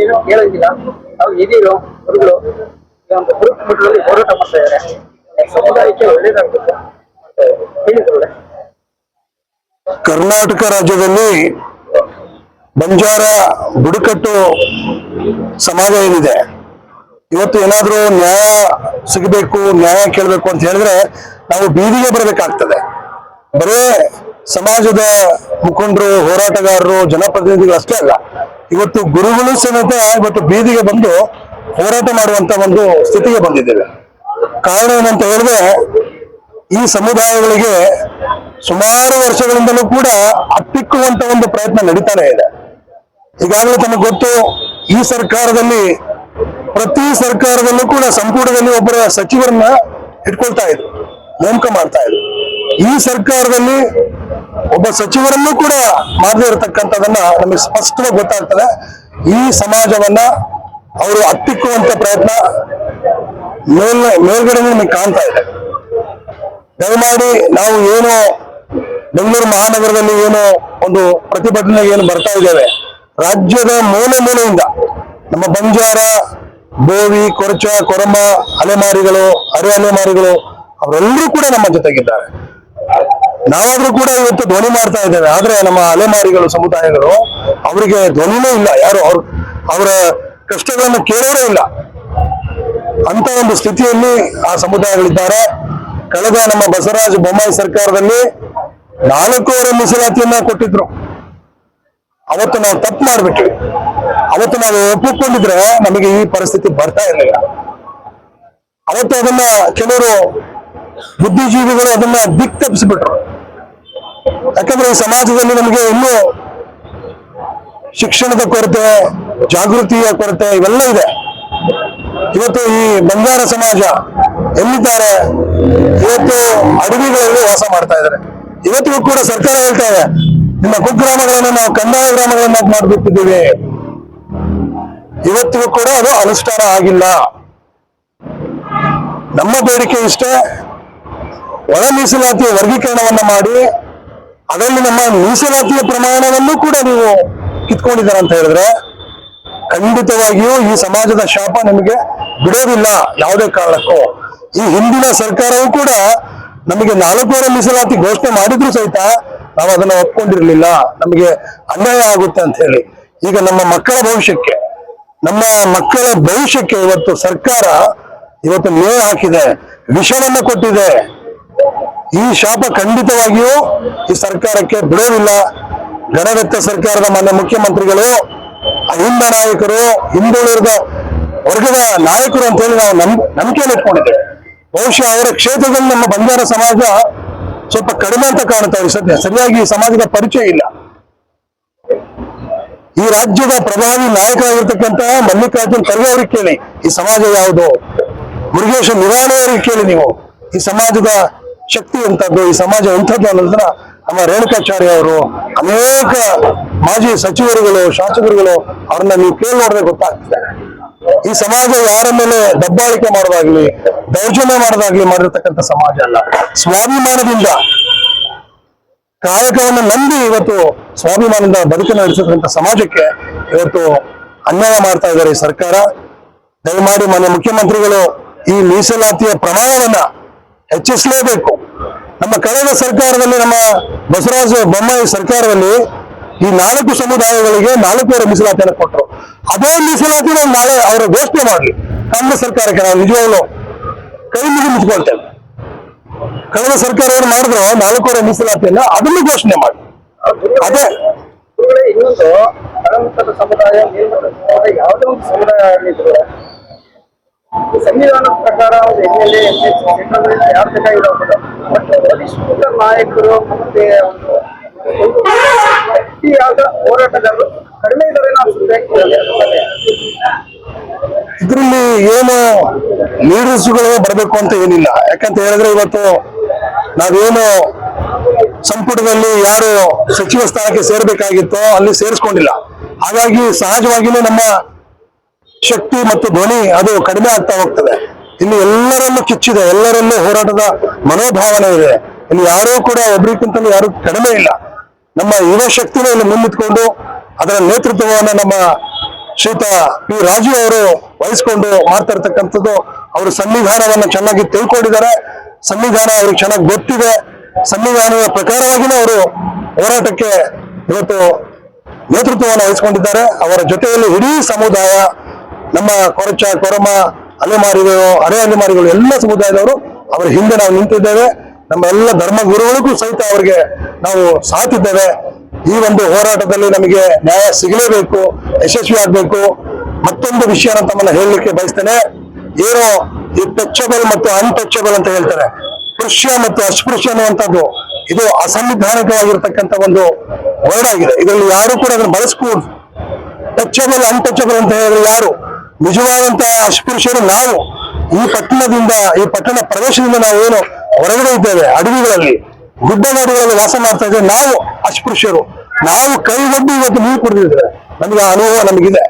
ಏನು ಕೇಳಂಗಿಲ್ಲ ನಾವು ಹಿರಿಯರು ಗುರುಗಳು ಒಂದು ಗುರು ಮಟ್ಟದಲ್ಲಿ ಹೋರಾಟ ಮಾಡ್ತಾ ಇದ್ದಾರೆ ಸಮುದಾಯಕ್ಕೆ ಒಳ್ಳೇದಾಗ್ಬೇಕು ಹೇಳಿದ್ರು ಕರ್ನಾಟಕ ರಾಜ್ಯದಲ್ಲಿ ಬಂಜಾರ ಬುಡಕಟ್ಟು ಸಮಾಜ ಏನಿದೆ? ಇವತ್ತು ಏನಾದ್ರೂ ನ್ಯಾಯ ಸಿಗಬೇಕು, ನ್ಯಾಯ ಕೇಳಬೇಕು ಅಂತ ಹೇಳಿದ್ರೆ ನಾವು ಬೀದಿಗೆ ಬರಬೇಕಾಗ್ತದೆ. ಬರೇ ಸಮಾಜದ ಮುಖಂಡರು, ಹೋರಾಟಗಾರರು, ಜನಪ್ರತಿನಿಧಿಗಳು ಅಷ್ಟೇ ಅಲ್ಲ, ಇವತ್ತು ಗುರುಗಳು ಸಮೇತ ಇವತ್ತು ಬೀದಿಗೆ ಬಂದು ಹೋರಾಟ ಮಾಡುವಂತ ಒಂದು ಸ್ಥಿತಿಗೆ ಬಂದಿದ್ದೇವೆ. ಕಾರಣ ಏನಂತ ಹೇಳಿದ್ರೆ, ಈ ಸಮುದಾಯಗಳಿಗೆ ಸುಮಾರು ವರ್ಷಗಳಿಂದಲೂ ಕೂಡ ಅಟ್ಟಿಕ್ಕುವಂತ ಒಂದು ಪ್ರಯತ್ನ ನಡೀತಾನೆ ಇದೆ. ಈಗಾಗಲೇ ತಮಗೆ ಗೊತ್ತು, ಈ ಸರ್ಕಾರದಲ್ಲಿ, ಪ್ರತಿ ಸರ್ಕಾರದಲ್ಲೂ ಕೂಡ ಸಂಪುಟದಲ್ಲಿ ಒಬ್ಬರ ಸಚಿವರನ್ನ ಇಟ್ಕೊಳ್ತಾ ಇದ್ರು, ನೇಮಕ ಮಾಡ್ತಾ ಇದ್ರು. ಈ ಸರ್ಕಾರದಲ್ಲಿ ಒಬ್ಬ ಸಚಿವರನ್ನು ಕೂಡ ಮಾಡದೇ ಇರತಕ್ಕಂಥದನ್ನ ನಮಗೆ ಸ್ಪಷ್ಟವಾಗಿ ಗೊತ್ತಾಗ್ತದೆ. ಈ ಸಮಾಜವನ್ನ ಅವರು ಹತ್ತಿಕ್ಕುವಂತ ಪ್ರಯತ್ನ ಮೇಲ್ ಮೇಲ್ಗಡೆ ನಮಗೆ ಕಾಣ್ತಾ ಇದೆ. ದಯಮಾಡಿ ನಾವು ಏನು ಬೆಂಗಳೂರು ಮಹಾನಗರದಲ್ಲಿ ಏನು ಒಂದು ಪ್ರತಿಭಟನೆ ಏನು ಬರ್ತಾ ಇದ್ದೇವೆ, ರಾಜ್ಯದ ಮೂಲೆ ಮೂಲೆಯಿಂದ ನಮ್ಮ ಬಂಜಾರ, ಬೋವಿ, ಕೊರಚ, ಕೊರಮ, ಅಲೆಮಾರಿಗಳು, ಅರೆ ಅಲೆಮಾರಿಗಳು, ಅವರೆಲ್ಲರೂ ಕೂಡ ನಮ್ಮ ಜೊತೆಗಿದ್ದಾರೆ. ನಾವಾದ್ರೂ ಕೂಡ ಇವತ್ತು ಧ್ವನಿ ಮಾಡ್ತಾ ಇದ್ದೇವೆ. ಆದ್ರೆ ನಮ್ಮ ಅಲೆಮಾರಿಗಳು, ಸಮುದಾಯಗಳು ಅವರಿಗೆ ಧ್ವನಿನೇ ಇಲ್ಲ. ಯಾರು ಅವ್ರ ಅವರ ಕಷ್ಟಗಳನ್ನು ಕೇಳೋರೇ ಇಲ್ಲ. ಅಂತ ಒಂದು ಸ್ಥಿತಿಯಲ್ಲಿ ಆ ಸಮುದಾಯಗಳಿದ್ದಾರೆ. ಕಳೆದ ನಮ್ಮ ಬಸವರಾಜ ಬೊಮ್ಮಾಯಿ ಸರ್ಕಾರದಲ್ಲಿ ನಾಲ್ಕೂವರೆ ಮೀಸಲಾತಿಯನ್ನ ಕೊಟ್ಟಿದ್ರು. ಅವತ್ತು ನಾವು ತಪ್ಪು ಮಾಡ್ಬಿಟ್ವಿ. ಅವತ್ತು ನಾವು ಒಪ್ಪಿಕೊಂಡಿದ್ರೆ ನಮಗೆ ಈ ಪರಿಸ್ಥಿತಿ ಬರ್ತಾ ಇರಲಿಲ್ಲ. ಅವತ್ತು ಅದನ್ನ ಕೆಲವರು ಬುದ್ಧಿಜೀವಿಗಳು ಅದನ್ನ ದಿಕ್ ಯಾಕಂದ್ರೆ ಈ ಸಮಾಜದಲ್ಲಿ ನಮಗೆ ಇನ್ನೂ ಶಿಕ್ಷಣದ ಕೊರತೆ, ಜಾಗೃತಿಯ ಕೊರತೆ ಇವೆಲ್ಲ ಇದೆ. ಇವತ್ತು ಈ ಬಂಗಾರ ಸಮಾಜ ಎಲ್ಲಿದ್ದಾರೆ? ಇವತ್ತು ಅಡವಿಗಳಲ್ಲಿ ವಾಸ ಮಾಡ್ತಾ ಇದ್ದಾರೆ. ಇವತ್ತಿಗೂ ಕೂಡ ಸರ್ಕಾರ ಹೇಳ್ತಾ ಇದೆ, ನಿಮ್ಮ ಕುಗ್ರಾಮಗಳನ್ನು ನಾವು ಕಂದಾಯ ಗ್ರಾಮಗಳನ್ನಾಗಿ ಮಾಡಿಬಿಟ್ಟಿದ್ದೀವಿ. ಇವತ್ತಿಗೂ ಕೂಡ ಅದು ಅನುಷ್ಠಾನ ಆಗಿಲ್ಲ. ನಮ್ಮ ಬೇಡಿಕೆ ಇಷ್ಟೇ ಒಳ ಮೀಸಲಾತಿಯ ವರ್ಗೀಕರಣವನ್ನು ಮಾಡಿ, ಅದರಲ್ಲಿ ನಮ್ಮ ಮೀಸಲಾತಿಯ ಪ್ರಮಾಣವನ್ನು ಕೂಡ ನೀವು ಕಿತ್ಕೊಂಡಿದ್ದಾರೆ ಅಂತ ಹೇಳಿದ್ರೆ, ಖಂಡಿತವಾಗಿಯೂ ಈ ಸಮಾಜದ ಶಾಪ ನಿಮಗೆ ಬಿಡೋದಿಲ್ಲ ಯಾವುದೇ ಕಾರಣಕ್ಕೂ. ಈ ಹಿಂದಿನ ಸರ್ಕಾರವೂ ಕೂಡ ನಮಗೆ ನಾಲ್ಕೂವರೆ ಮೀಸಲಾತಿ ಘೋಷಣೆ ಮಾಡಿದ್ರು ಸಹಿತ ನಾವು ಅದನ್ನ ಒಪ್ಕೊಂಡಿರ್ಲಿಲ್ಲ. ನಮಗೆ ಅನ್ಯಾಯ ಆಗುತ್ತೆ ಅಂತ ಹೇಳಿ. ಈಗ ನಮ್ಮ ಮಕ್ಕಳ ಭವಿಷ್ಯಕ್ಕೆ, ನಮ್ಮ ಮಕ್ಕಳ ಭವಿಷ್ಯಕ್ಕೆ ಇವತ್ತು ಸರ್ಕಾರ ಇವತ್ತು ನೇ ಹಾಕಿದೆ, ವಿಷವನ್ನು ಕೊಟ್ಟಿದೆ. ಈ ಶಾಪ ಖಂಡಿತವಾಗಿಯೂ ಈ ಸರ್ಕಾರಕ್ಕೆ ಬಿಡೋದಿಲ್ಲ. ಗಣರತ್ನ ಸರ್ಕಾರದ ಮಾನ್ಯ ಮುಖ್ಯಮಂತ್ರಿಗಳು, ಅಹಿಂದ ನಾಯಕರು, ಹಿಂದುಳಿದ ವರ್ಗದ ನಾಯಕರು ಅಂತ ಹೇಳಿ ನಾವು ನಮ್ ನಂಬಿಕೆಯನ್ನು ಇಟ್ಕೊಂಡಿದ್ದೇವೆ. ಬಹುಶಃ ಅವರ ಕ್ಷೇತ್ರದಲ್ಲಿ ನಮ್ಮ ಬಂಜಾರ ಸಮಾಜ ಸ್ವಲ್ಪ ಕಡಿಮೆ ಅಂತ ಕಾಣುತ್ತಾ ಸದ್ಯ ಸರಿಯಾಗಿ ಈ ಸಮಾಜದ ಪರಿಚಯ ಇಲ್ಲ. ಈ ರಾಜ್ಯದ ಪ್ರಭಾವಿ ನಾಯಕರಾಗಿರ್ತಕ್ಕಂಥ ಮಲ್ಲಿಕಾರ್ಜುನ್ ಖರ್ಗೆ ಅವ್ರಿಗೆ ಕೇಳಿ, ಈ ಸಮಾಜ ಯಾವುದು? ಮುರುಗೇಶ ನಿರಾಣಿ ಅವರಿಗೆ ಕೇಳಿ ನೀವು, ಈ ಸಮಾಜದ ಶಕ್ತಿ ಅಂತದ್ದು, ಈ ಸಮಾಜ ಎಂಥದ್ದು ಅನ್ನೋದನ್ನ ನಮ್ಮ ರೇಣುಕಾಚಾರ್ಯ ಅವರು ಅನೇಕ ಮಾಜಿ ಸಚಿವರುಗಳು, ಶಾಸಕರುಗಳು ಅವ್ರನ್ನ ನೀವು ಕೇಳಿ ನೋಡಿದ್ರೆ ಗೊತ್ತಾಗ್ತದೆ. ಈ ಸಮಾಜ ಯಾರ ಮೇಲೆ ದಬ್ಬಾಳಿಕೆ ಮಾಡೋದಾಗ್ಲಿ, ದೌರ್ಜನ್ಯ ಮಾಡೋದಾಗ್ಲಿ ಮಾಡಿರ್ತಕ್ಕಂಥ ಸಮಾಜ ಅಲ್ಲ. ಸ್ವಾಭಿಮಾನದಿಂದ, ಕಾಯಕವನ್ನು ನಂಬಿ ಇವತ್ತು ಸ್ವಾಭಿಮಾನದಿಂದ ಬದುಕು ನಡೆಸತಕ್ಕಂಥ ಸಮಾಜಕ್ಕೆ ಇವತ್ತು ಅನ್ಯಾಯ ಮಾಡ್ತಾ ಇದ್ದಾರೆ ಈ ಸರ್ಕಾರ. ದಯಮಾಡಿ ಮಾನ್ಯ ಮುಖ್ಯಮಂತ್ರಿಗಳು ಈ ಮೀಸಲಾತಿಯ ಪ್ರಮಾಣವನ್ನ ಹೆಚ್ಚಿಸಲೇಬೇಕು. ನಮ್ಮ ಕಳೆದ ಸರ್ಕಾರದಲ್ಲಿ, ನಮ್ಮ ಬಸವರಾಜ ಬೊಮ್ಮಾಯಿ ಸರ್ಕಾರದಲ್ಲಿ ಈ ನಾಲ್ಕು ಸಮುದಾಯಗಳಿಗೆ ನಾಲ್ಕೂವರೆ ಮೀಸಲಾತಿಯನ್ನು ಕೊಟ್ಟರು. ಅದೇ ಮೀಸಲಾತಿನ ನಾಳೆ ಅವರ ಘೋಷಣೆ ಮಾಡಲಿ ಕಾಂಗ್ರೆಸ್ ಸರ್ಕಾರಕ್ಕೆ ನಾವು ನಿಜವಾಗ್ಲೂ ಕೈ ಮುಗಿ ಮುಚ್ಕೊಳ್ತೇವೆ ಕಳೆದ ಸರ್ಕಾರ ಏನು ಮಾಡಿದ್ರು ನಾಲ್ಕೂವರೆ ಮೀಸಲಾತಿಯನ್ನ ಅದನ್ನು ಘೋಷಣೆ ಮಾಡಿ. ಅದೇ. ಇನ್ನೊಂದು ಸಮುದಾಯ ಯಾವುದೇ ಒಂದು ಸಮುದಾಯ ಸಂವಿಧಾನದ ಪ್ರಕಾರ ಎಂ ಎಲ್ ಎಂ ಯಾರ್ಥಕ ಯಾರು ಬೇಕಾಗಿರೋದು ಬಟ್ ವರಿಷ್ಠ ನಾಯಕರು ಮತ್ತೆ ಒಂದು ಗಟ್ಟಿಯಾದ ಹೋರಾಟಗಾರರು ಕಡಿಮೆ ಇದ್ದಾರೆ ಅನ್ಸುತ್ತೆ. ಇದರಲ್ಲಿ ಏನು ಲೀಡರ್ಸ್ಗಳು ಬರಬೇಕು ಅಂತ ಏನಿಲ್ಲ. ಯಾಕಂತ ಹೇಳಿದ್ರೆ ಇವತ್ತು ನಾವೇನು ಸಂಪುಟದಲ್ಲಿ ಯಾರು ಸಚಿವ ಸ್ಥಾನಕ್ಕೆ ಸೇರ್ಬೇಕಾಗಿತ್ತೋ ಅಲ್ಲಿ ಸೇರಿಸ್ಕೊಂಡಿಲ್ಲ. ಹಾಗಾಗಿ ಸಹಜವಾಗಿಯೂ ನಮ್ಮ ಶಕ್ತಿ ಮತ್ತು ಧ್ವನಿ ಅದು ಕಡಿಮೆ ಆಗ್ತಾ ಹೋಗ್ತದೆ. ಇಲ್ಲಿ ಎಲ್ಲರಲ್ಲೂ ಕಿಚ್ಚಿದೆ, ಎಲ್ಲರಲ್ಲೂ ಹೋರಾಟದ ಮನೋಭಾವನೆ ಇದೆ. ಇಲ್ಲಿ ಯಾರೂ ಕೂಡ ಒಬ್ರಿಗಿಂತಲೂ ಯಾರು ಕಡಿಮೆ ಇಲ್ಲ. ನಮ್ಮ ಯುವ ಶಕ್ತಿನ ಇಲ್ಲಿ ಮುನ್ನಿಟ್ಕೊಂಡು ಅದರ ನೇತೃತ್ವವನ್ನು ನಮ್ಮ ಶ್ರೀತ ಪಿ ರಾಜು ಅವರು ವಹಿಸ್ಕೊಂಡು ಮಾಡ್ತಾ ಇರ್ತಕ್ಕಂಥದ್ದು. ಅವರು ಸಂವಿಧಾನವನ್ನು ಚೆನ್ನಾಗಿ ತಿಳ್ಕೊಂಡಿದ್ದಾರೆ. ಸಂವಿಧಾನ ಅವ್ರಿಗೆ ಚೆನ್ನಾಗಿ ಗೊತ್ತಿದೆ. ಸಂವಿಧಾನದ ಪ್ರಕಾರವಾಗಿಯೇ ಅವರು ಹೋರಾಟಕ್ಕೆ ಇವತ್ತು ನೇತೃತ್ವವನ್ನು ವಹಿಸಿಕೊಂಡಿದ್ದಾರೆ. ಅವರ ಜೊತೆಯಲ್ಲಿ ಇಡೀ ಸಮುದಾಯ ನಮ್ಮ ಕೊರಚ, ಕೊರಮ, ಅಲೆಮಾರಿಗಳು ಅರೆ ಅಲೆಮಾರಿಗಳು ಎಲ್ಲ ಸಮುದಾಯದವರು ಅವರ ಹಿಂದೆ ನಾವು ನಿಂತಿದ್ದೇವೆ. ನಮ್ಮ ಎಲ್ಲ ಧರ್ಮ ಗುರುಗಳಿಗೂ ಸಹಿತ ಅವರಿಗೆ ನಾವು ಸಾತಿದ್ದೇವೆ ಈ ಒಂದು ಹೋರಾಟದಲ್ಲಿ ನಮಗೆ ನ್ಯಾಯ ಸಿಗಲೇಬೇಕು, ಯಶಸ್ವಿ ಆಗಬೇಕು. ಮತ್ತೊಂದು ವಿಷಯ ತಮ್ಮನ್ನ ಹೇಳಲಿಕ್ಕೆ ಬಯಸ್ತೇನೆ. ಏನೋ ಈ ಟಚಬಲ್ ಮತ್ತು ಅನ್ಟಚಬಲ್ ಅಂತ ಹೇಳ್ತಾರೆ. ಪೃಷ್ಯ ಮತ್ತು ಅಸ್ಪೃಶ್ಯ ಅನ್ನುವಂಥದ್ದು ಇದು ಅಸಂವಿಧಾನಿಕವಾಗಿರ್ತಕ್ಕಂಥ ಒಂದು ವರ್ಡ್ ಆಗಿದೆ. ಇದರಲ್ಲಿ ಯಾರು ಕೂಡ ಅದನ್ನು ಬಳಸ್ಕೊಡ್ ಟಚಬಲ್ ಅನ್ಟಚಬಲ್ ಅಂತ ಹೇಳಿದ್ರೆ ಯಾರು? ನಿಜವಾದಂತಹ ಅಸ್ಪೃಶ್ಯರು ನಾವು ಈ ಪಟ್ಟಣದಿಂದ, ಈ ಪಟ್ಟಣ ಪ್ರದೇಶದಿಂದ ನಾವು ಏನು ಹೊರಗಡೆ ಇದ್ದೇವೆ, ಅಡವಿಗಳಲ್ಲಿ ಗುಡ್ಡಗಾಡುಗಳಲ್ಲಿ ವಾಸ ಮಾಡ್ತಾ ಇದ್ದೇವೆ, ನಾವು ಅಸ್ಪೃಶ್ಯರು. ನಾವು ಕೈಗೊಂಡು ಇವತ್ತು ನೀರು ಕುಡಿದಿದ್ರೆ ನಮಗೆ ಆ ಅನುಭವ ನಮಗಿದೆ.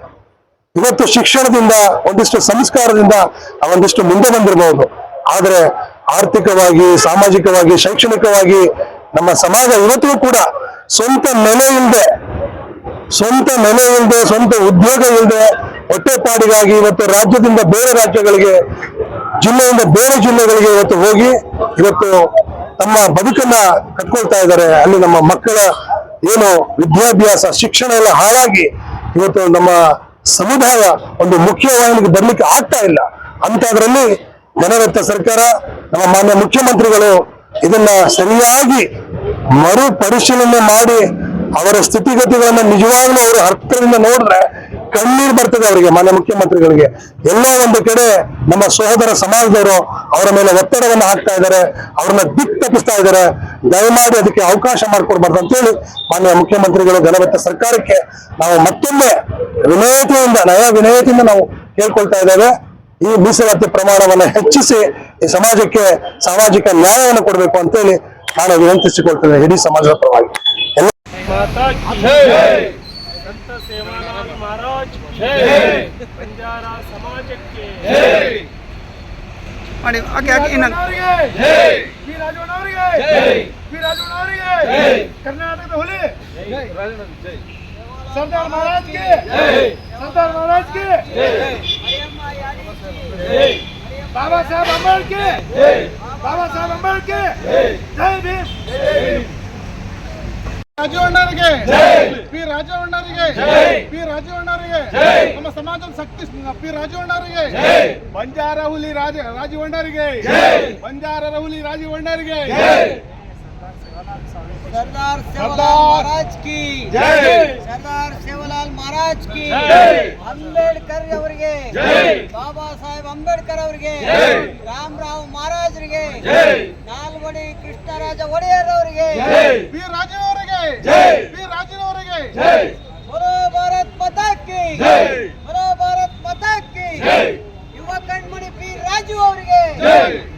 ಇವತ್ತು ಶಿಕ್ಷಣದಿಂದ ಒಂದಿಷ್ಟು ಸಂಸ್ಕಾರದಿಂದ ಒಂದಿಷ್ಟು ಮುಂದೆ ಬಂದಿರಬಹುದು. ಆದರೆ ಆರ್ಥಿಕವಾಗಿ, ಸಾಮಾಜಿಕವಾಗಿ, ಶೈಕ್ಷಣಿಕವಾಗಿ ನಮ್ಮ ಸಮಾಜ ಇವತ್ತಿಗೂ ಕೂಡ ಸ್ವಂತ ನೆಲೆ ಇಲ್ಲದೆ ಸ್ವಂತ ನೆಲೆ ಇಲ್ಲದೆ ಸ್ವಂತ ಉದ್ಯೋಗ ಇಲ್ಲದೆ ಹೊಟ್ಟೆಪಾಡಿಗಾಗಿ ಇವತ್ತು ರಾಜ್ಯದಿಂದ ಬೇರೆ ರಾಜ್ಯಗಳಿಗೆ, ಜಿಲ್ಲೆಯಿಂದ ಬೇರೆ ಜಿಲ್ಲೆಗಳಿಗೆ ಇವತ್ತು ಹೋಗಿ ಇವತ್ತು ತಮ್ಮ ಬದುಕನ್ನ ಕಟ್ಕೊಳ್ತಾ ಇದ್ದಾರೆ. ಅಲ್ಲಿ ನಮ್ಮ ಮಕ್ಕಳ ಏನು ವಿದ್ಯಾಭ್ಯಾಸ, ಶಿಕ್ಷಣ ಎಲ್ಲ ಹಾಳಾಗಿ ಇವತ್ತು ನಮ್ಮ ಸಮುದಾಯ ಒಂದು ಮುಖ್ಯವಾಹಿನಿಗೆ ಬರ್ಲಿಕ್ಕೆ ಆಗ್ತಾ ಇಲ್ಲ. ಅಂತದ್ರಲ್ಲಿ ಜನರತ್ತ ಸರ್ಕಾರ, ನಮ್ಮ ಮಾನ್ಯ ಮುಖ್ಯಮಂತ್ರಿಗಳು ಇದನ್ನ ಸರಿಯಾಗಿ ಮರು ಪರಿಶೀಲನೆ ಮಾಡಿ ಅವರ ಸ್ಥಿತಿಗತಿಗಳನ್ನ ನಿಜವಾಗ್ಲೂ ಅವರು ಹತ್ತಿರದಿಂದ ನೋಡಿದ್ರೆ ಕಣ್ಣೀರು ಬರ್ತದೆ ಅವರಿಗೆ, ಮಾನ್ಯ ಮುಖ್ಯಮಂತ್ರಿಗಳಿಗೆ. ಎಲ್ಲೋ ಒಂದು ಕಡೆ ನಮ್ಮ ಸಹೋದರ ಸಮಾಜದವರು ಅವರ ಮೇಲೆ ಒತ್ತಡವನ್ನು ಹಾಕ್ತಾ ಇದ್ದಾರೆ, ಅವ್ರನ್ನ ದಿಕ್ ತಪ್ಪಿಸ್ತಾ ಇದ್ದಾರೆ. ದಯಮಾಡಿ ಅದಕ್ಕೆ ಅವಕಾಶ ಮಾಡಿಕೊಡ್ಬಾರ್ದು ಅಂತೇಳಿ ಮಾನ್ಯ ಮುಖ್ಯಮಂತ್ರಿಗಳು ಗಣಪತ ಸರ್ಕಾರಕ್ಕೆ ನಾವು ಮತ್ತೊಮ್ಮೆ ವಿನಯತೆಯಿಂದ, ನಯ ವಿನಯತೆಯಿಂದ ನಾವು ಕೇಳ್ಕೊಳ್ತಾ ಇದ್ದೇವೆ. ಈ ಮೀಸಲಾತಿ ಪ್ರಮಾಣವನ್ನು ಹೆಚ್ಚಿಸಿ ಈ ಸಮಾಜಕ್ಕೆ ಸಾಮಾಜಿಕ ನ್ಯಾಯವನ್ನು ಕೊಡಬೇಕು ಅಂತೇಳಿ ನಾನು ವಿನಂತಿಸಿಕೊಳ್ತೇನೆ ಇಡೀ ಸಮಾಜದ ಪರವಾಗಿ. ಎಲ್ಲ ಬಂಜಾರ ಸಮಾಜಕ್ಕೆ ಮಾಡಿ ಹಾಗೆ ಹಾಗೆ ಪಿ ರಾಜಣ್ಣ ಅವರಿಗೆ ಪಿ ರಾಜಣ್ಣ ಅವರಿಗೆ ಕರ್ನಾಟಕದ ಹುಲಿ ಸರ್ದಾರ್ ಮಹಾರಾಜ್ ಗೆ ಸರ್ದಾರ್ ಮಹಾರಾಜ್ ಗೆ ಬಾಬಾ ಸಾಹೇಬ್ ಅಂಬೇಡ್ಕರ್ ಬಾಬಾ ಸಾಹೇಬ್ ಅಂಬೇಡ್ಕರ್ ಜೈ ಭೀಮ್ ಜೈ ಭೀಮ್ ರಾಜು ಅಣ್ಣರಿಗೆ ಪಿ ರಾಜು ಅಣ್ಣರಿಗೆ ಪಿ ರಾಜು ಅಣ್ಣರಿಗೆ ನಮ್ಮ ಸಮಾಜದ ಶಕ್ತಿ ಪಿ ರಾಜು ಅಣ್ಣರಿಗೆ ಬಂಜಾರ ಹುಲಿ ರಾಜ ರಾಜೀವ್ ಅಣ್ಣರಿಗೆ ಬಂಜಾರರ ಹುಲಿ ರಾಜೀವ್ ಅಣ್ಣರಿಗೆ सरदार सरदार सेवालाल महाराज की जय। सरदार सेवालाल महाराज की जय। ಅಂಬೇಡ್ಕರ್ ಅವರಿಗೆ ಜೈ. ಬಾಬಾ ಸಾಹೇಬ್ ಅಂಬೇಡ್ಕರ್ ಅವರಿಗೆ ಜೈ. ರಾಮರಾವ್ ಮಹಾರಾಜರಿಗೆ ಜೈ. ನಾಲ್ವಡಿ ಕೃಷ್ಣರಾಜ ಒಡೆಯರ್ ಅವರಿಗೆ ಪಿ ಜೈ. ವಿ ರಾಜನವರಿಗೆ ಜೈ. ಬರೋ ಭಾರತ್ ಮತಕ್ಕೆ. ಜೈ. ಬರೋ ಭಾರತ್ ಮತಕ್ಕೆ. ಜೈ. ಯುವ ಕಣ್ಮಣಿ ಪಿ ರಾಜು ಅವರಿಗೆ. ಜೈ.